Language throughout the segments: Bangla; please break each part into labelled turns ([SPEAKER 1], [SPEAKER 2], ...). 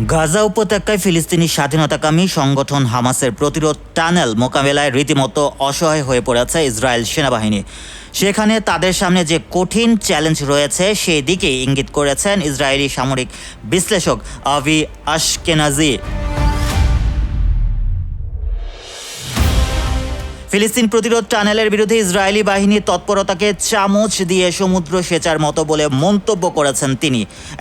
[SPEAKER 1] গাজা উপত্যকায় ফিলিস্তিনি স্বাধীনতাকামী সংগঠন হামাসের প্রতিরোধ টানেল মোকাবেলায় রীতিমতো অসহায় হয়ে পড়েছে ইসরায়েল সেনাবাহিনী। সেখানে তাদের সামনে যে কঠিন চ্যালেঞ্জ রয়েছে, সেই দিকে ইঙ্গিত করেছেন ইসরায়েলি সামরিক বিশ্লেষক আভি আশকেনাজি। ফিলিস্তিন প্রতিরোধ টানেলের বিরুদ্ধে ইসরায়েলি বাহিনীর তৎপরতাকে চামচ দিয়ে সমুদ্র সেচার মতো বলে মন্তব্য করেছেন তিনি।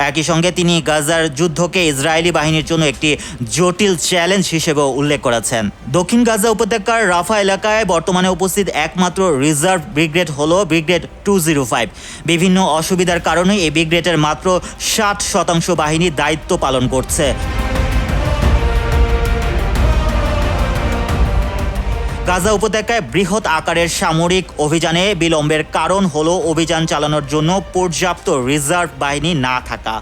[SPEAKER 1] একই সঙ্গে তিনি গাজার যুদ্ধকে ইসরায়েলি বাহিনীর জন্য একটি জটিল চ্যালেঞ্জ হিসেবেও উল্লেখ করেছেন। দক্ষিণ গাজা উপত্যকার রাফা এলাকায় বর্তমানে উপস্থিত একমাত্র রিজার্ভ ব্রিগেড হল ব্রিগেড টু জিরো ফাইভ। বিভিন্ন অসুবিধার কারণে এই ব্রিগেডের মাত্র ষাট শতাংশ বাহিনী দায়িত্ব পালন করছে। গাজা উপত্যকায় বৃহৎ আকারের সামরিক অভিযানে বিলম্বের কারণ হল অভিযান চালানোর জন্য পর্যাপ্ত রিজার্ভ বাহিনী না থাকা।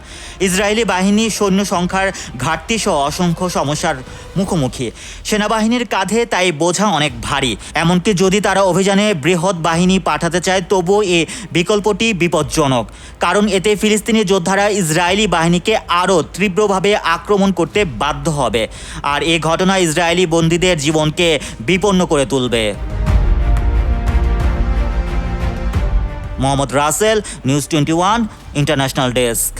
[SPEAKER 1] ইসরায়েলি বাহিনী সৈন্য সংখ্যার ঘাটতি সহ অসংখ্য সমস্যার মুখোমুখি। সেনাবাহিনীর কাঁধে তাই বোঝা অনেক ভারী। এমনকি যদি তারা অভিযানে বৃহৎ বাহিনী পাঠাতে চায়, তবুও এ বিকল্পটি বিপজ্জনক। কারণ এতে ফিলিস্তিনি যোদ্ধারা ইসরায়েলি বাহিনীকে আরও তীব্রভাবে আক্রমণ করতে বাধ্য হবে। আর এ ঘটনা ইসরায়েলি বন্দীদের জীবনকে বিপন্ন করে তুলবে। Mohammad Rasel news twenty one international desk.